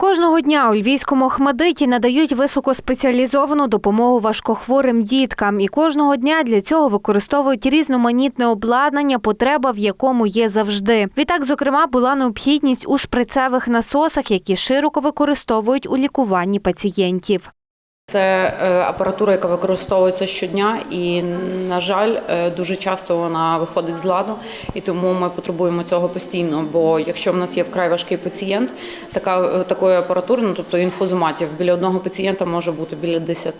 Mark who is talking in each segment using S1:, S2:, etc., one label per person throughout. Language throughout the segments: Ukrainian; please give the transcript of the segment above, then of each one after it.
S1: Кожного дня у львівському Охмадиті надають високоспеціалізовану допомогу важкохворим діткам, і кожного дня для цього використовують різноманітне обладнання, потреба в якому є завжди. Відтак, зокрема, була необхідність у шприцевих насосах, які широко використовують у лікуванні пацієнтів.
S2: Це е, апаратура, яка використовується щодня, і на жаль, е, дуже часто вона виходить з ладу, і тому ми потребуємо цього постійно. Бо якщо в нас є вкрай важкий пацієнт, така такої апаратури, ну тобто інфузоматів, біля одного пацієнта може бути біля 10.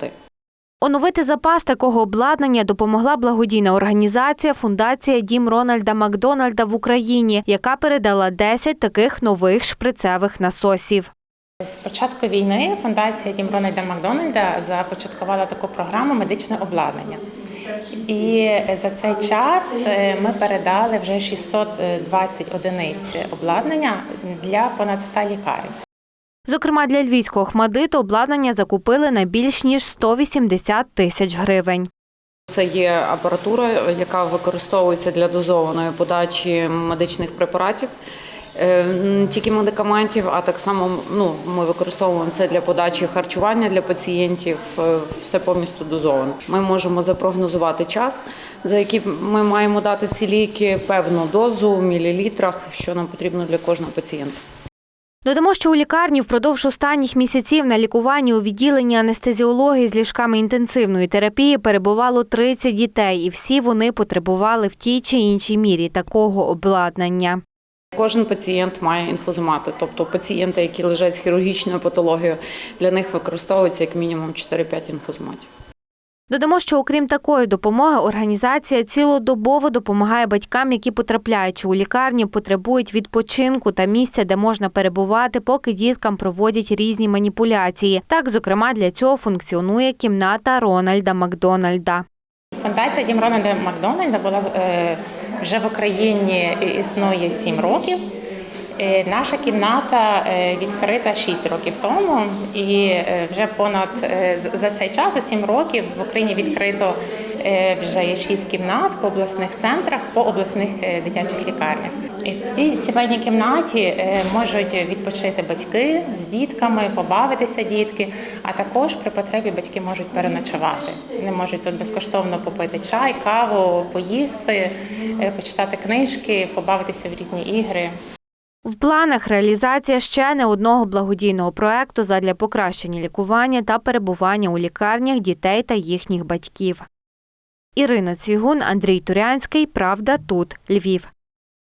S1: Оновити запас такого обладнання допомогла благодійна організація Фундація Дім Рональда Макдональда в Україні, яка передала 10 таких нових шприцевих насосів.
S3: З початку війни фундація Дім Рональда Макдональда започаткувала таку програму медичне обладнання. І за цей час е, ми передали вже 620 одиниць обладнання для понад 100 лікарень.
S1: Зокрема, для львівського Охмадиту обладнання закупили на більш ніж 180 тисяч гривень.
S2: Це є апаратура, яка використовується для дозованої подачі медичних препаратів. Не тільки медикаментів, а так само ну, ми використовуємо це для подачі харчування для пацієнтів, е, все повністю дозовано. Ми можемо запрогнозувати час, за який ми маємо дати ці ліки, певну дозу в мілілітрах, що нам потрібно для кожного пацієнта.
S1: Додамо, що у лікарні впродовж останніх місяців на лікуванні у відділенні анестезіології з ліжками інтенсивної терапії перебувало 30 дітей, і всі вони потребували в тій чи іншій мірі такого обладнання.
S2: Кожен пацієнт має інфузомати, тобто пацієнти, які лежать з хірургічною патологією, для них використовується як мінімум 4-5 інфузоматів.
S1: Додамо, що окрім такої допомоги, організація цілодобово допомагає батькам, які потрапляючи у лікарню, потребують відпочинку та місця, де можна перебувати, поки діткам проводять різні маніпуляції. Так, зокрема, для цього функціонує кімната Рональда Макдональда.
S3: Фундація Дім Рональда Макдональда була е, вже в Україні існує 7 років. Е, Наша кімната е, відкрита 6 років тому, і е, вже понад за цей час, за 7 років, в Україні відкрито вже є 6 кімнат по обласних центрах, по обласних е, дитячих лікарнях. І в цій сімейній кімнаті е, можуть відпочити батьки з дітками, побавитися дітки, а також при потребі батьки можуть переночувати. Вони можуть тут безкоштовно попити чай, каву, поїсти, е, почитати книжки, побавитися в різні ігри.
S1: В планах реалізація ще не одного благодійного проекту задля покращення лікування та перебування у лікарнях дітей та їхніх батьків. Ірина Цвігун, Андрій Турянський. Правда тут Львів.